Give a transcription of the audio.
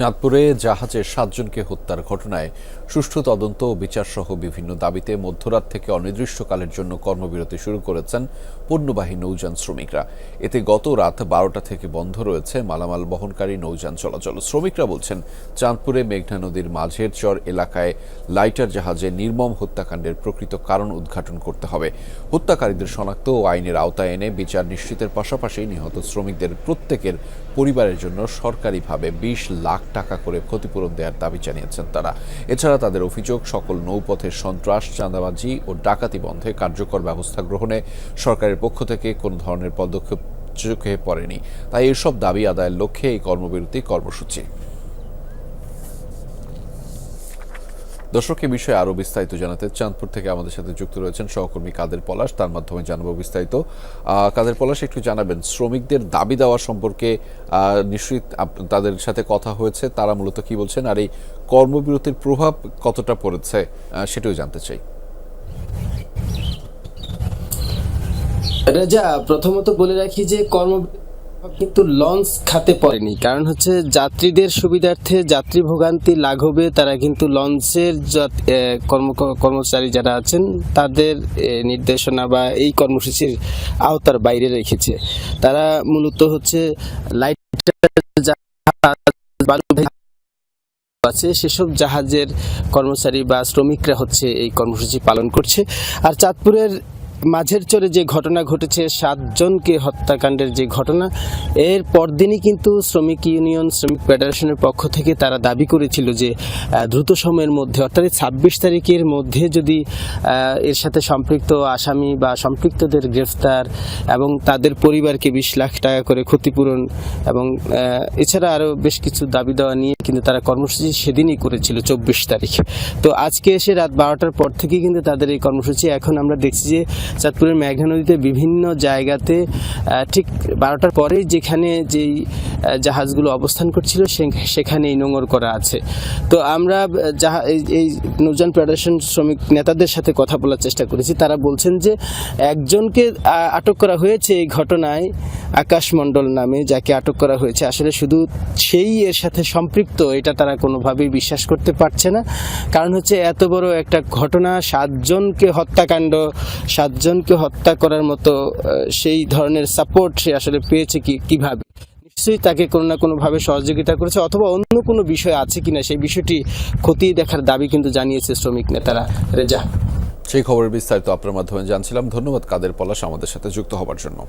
চাঁদপুরে জাহাজে সাতজনকে হত্যার ঘটনায় সুষ্ঠু তদন্ত ও বিচারসহ বিভিন্ন দাবিতে মধ্যরাত থেকে অনির্দিষ্টকালের জন্য কর্মবিরতি শুরু করেছেন পণ্যবাহী নৌযান শ্রমিকরা। এতে গত রাত বারোটা থেকে বন্ধ রয়েছে মালামাল বহনকারী নৌযান চলাচল। শ্রমিকরা বলছেন, চাঁদপুরে মেঘনা নদীর মাঝের চর এলাকায় লাইটার জাহাজে নির্মম হত্যাকাণ্ডের প্রকৃত কারণ উদ্ঘাটন করতে হবে। হত্যাকারীদের শনাক্ত ও আইনের আওতায় এনে বিচার নিশ্চিতের পাশাপাশি নিহত শ্রমিকদের প্রত্যেকের পরিবারের জন্য সরকারিভাবে বিশ লাখ টাকা করে ক্ষতিপূরণ দেওয়ার দাবি জানিয়েছেন তারা। এছাড়া তাদের অভিযোগ, সকল নৌপথের সন্ত্রাস, চাঁদাবাজি ও ডাকাতি বন্ধে কার্যকর ব্যবস্থা গ্রহণে সরকারের পক্ষ থেকে কোনো ধরনের পদক্ষেপ চোখে পড়েনি। তাই এসব দাবি আদায়ের লক্ষ্যে এই কর্মবিরতি কর্মসূচি। দর্শক এ বিষয়ে আরও বিস্তারিত জানাতে চাঁদপুর থেকে আমাদের সাথে যুক্ত রয়েছেন সহকর্মী কাদের পলাশ, তার মাধ্যমে জানাব বিস্তারিত। কাদের পলাশ, একটু জানাবেন, শ্রমিকদের দাবি দেওয়া সম্পর্কে নিশ্চয়ই তাদের সাথে কথা হয়েছে, তারা মূলত কি বলছেন, আর এই কর্মবিরতির প্রভাব কতটা পড়েছে সেটাও জানতে চাই। রেজা, প্রথমত বলে রাখি যে কর্ম কিন্তু লঞ্চ খাতে পড়েনি। কারণ হচ্ছে যাত্রীদের সুবিধার্থে যাত্রী ভোগান্তি লাঘবে, তারা কিন্তু লঞ্চের কর্ম, কর্মচারী যারা আছেন, তাদের নির্দেশনা বা এই কর্মসূচির আওতার বাইরে রেখেছে। তারা মূলত হচ্ছে লাইট আছে, সেসব জাহাজের কর্মচারী বা শ্রমিকরা হচ্ছে এই কর্মসূচি পালন করছে। আর চাঁদপুরের মাঝের চরে যে ঘটনা ঘটেছে, সাতজনকে হত্যাকাণ্ডের যে ঘটনা, এর পরদিনই কিন্তু শ্রমিক ইউনিয়ন, শ্রমিক ফেডারেশনের পক্ষ থেকে তারা দাবি করেছিল যে দ্রুত সময়ের মধ্যে, অর্থাৎ ছাব্বিশ তারিখের মধ্যে যদি এর সাথে সম্পৃক্ত আসামি বা সম্পৃক্তদের গ্রেফতার এবং তাদের পরিবারকে বিশ লাখ টাকা করে ক্ষতিপূরণ এবং এছাড়া আরও বেশ কিছু দাবি দেওয়া নিয়ে কিন্তু তারা কর্মসূচি সেদিনই করেছিল চব্বিশ তারিখ। তো আজকে এসে রাত বারোটার পর থেকে কিন্তু তাদের এই কর্মসূচি, এখন আমরা দেখছি যে চাঁদপুরের মেঘনা নদীতে বিভিন্ন জায়গাতে ঠিক বারোটার পরে যেখানে যেই জাহাজগুলো অবস্থান করছিল সেখানেই নোঙর করা আছে। তো আমরা জাহা- এই- এই নৌযান ফেডারেশন শ্রমিক নেতাদের সাথে কথা বলার চেষ্টা করেছি। তারা বলছেন যে, একজনকে আটক করা হয়েছে এই ঘটনায় আকাশ মণ্ডল নামে যাকে আটক করা হয়েছে। আসলে শুধু সেই এর সাথে সম্পৃক্ত, এটা তারা কোনোভাবেই বিশ্বাস করতে পারছে না। কারণ হচ্ছে এত বড় একটা ঘটনা, সাতজনকে হত্যাকাণ্ড, সাতজনকে হত্যা করার মতো সেই ধরনের সাপোর্ট সে আসলে পেয়েছে কি, কীভাবে? নিশ্চয়ই তাকে কোনো না কোনোভাবে সহযোগিতা করেছে, অথবা অন্য কোনো বিষয় আছে কিনা, সেই বিষয়টি খতিয়ে দেখার দাবি কিন্তু জানিয়েছে শ্রমিক নেতারা। রেজা। সেই খবরের বিস্তারিত আপনার মাধ্যমে জানছিলাম। ধন্যবাদ কাদের পলাশ আমাদের সাথে যুক্ত হবার জন্য।